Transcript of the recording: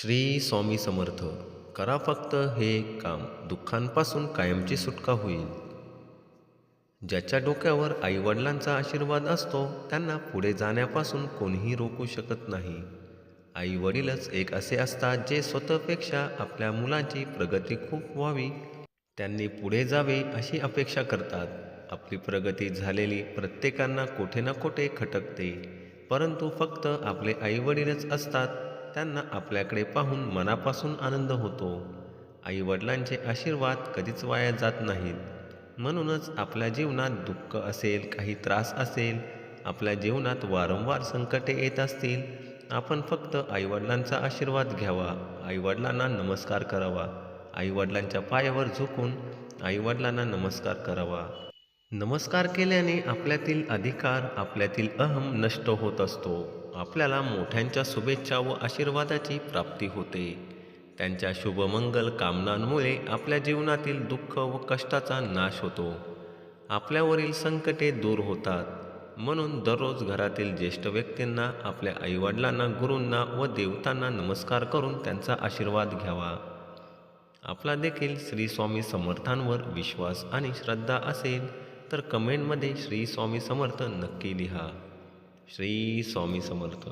श्री स्वामी समर्थ करा फक्त हे काम. दुःखांपासून कायमची सुटका होईल. ज्याच्या डोक्यावर आईवडिलांचा आशीर्वाद असतो त्यांना पुढे जाण्यापासून कोणीही रोखू शकत नाही. आईवडीलच एक असे असतात जे स्वतःपेक्षा आपल्या मुलांची प्रगती खूप व्हावी. त्यांनी पुढे जावे अशी अपेक्षा करतात. आपली प्रगती झालेली प्रत्येकांना कुठे ना कुठे खटकते. परंतु फक्त आपले आईवडीलच असतात. त्यांना आपल्याकडे पाहून मनापासून आनंद होतो. आईवडिलांचे आशीर्वाद कधीच वाया जात नाहीत. म्हणूनच आपल्या जीवनात दुःख असेल काही त्रास असेल आपल्या जीवनात वारंवार संकटे येत असतील आपण फक्त आईवडिलांचा आशीर्वाद घ्यावा आईवडिलांना नमस्कार करावा आईवडिलांच्या पायावर झुकून आईवडिलांना नमस्कार करावा. नमस्कार केल्याने आपल्यातील अधिकार आपल्यातील अहम नष्ट होत असतो. आपल्याला मोठ्यांच्या शुभेच्छा व आशीर्वादाची प्राप्ती होते. त्यांच्या शुभमंगल कामनांमुळे आपल्या जीवनातील दुःख व कष्टाचा नाश होतो. आपल्यावरील संकटे दूर होतात. म्हणून दररोज घरातील ज्येष्ठ व्यक्तींना आपल्या आईवडिलांना गुरूंना व देवतांना नमस्कार करून त्यांचा आशीर्वाद घ्यावा. आपला देखील श्री स्वामी समर्थांवर विश्वास आणि श्रद्धा असेल तर कमेंटमध्ये श्री स्वामी समर्थ नक्की लिहा. श्री स्वामी समर्थ.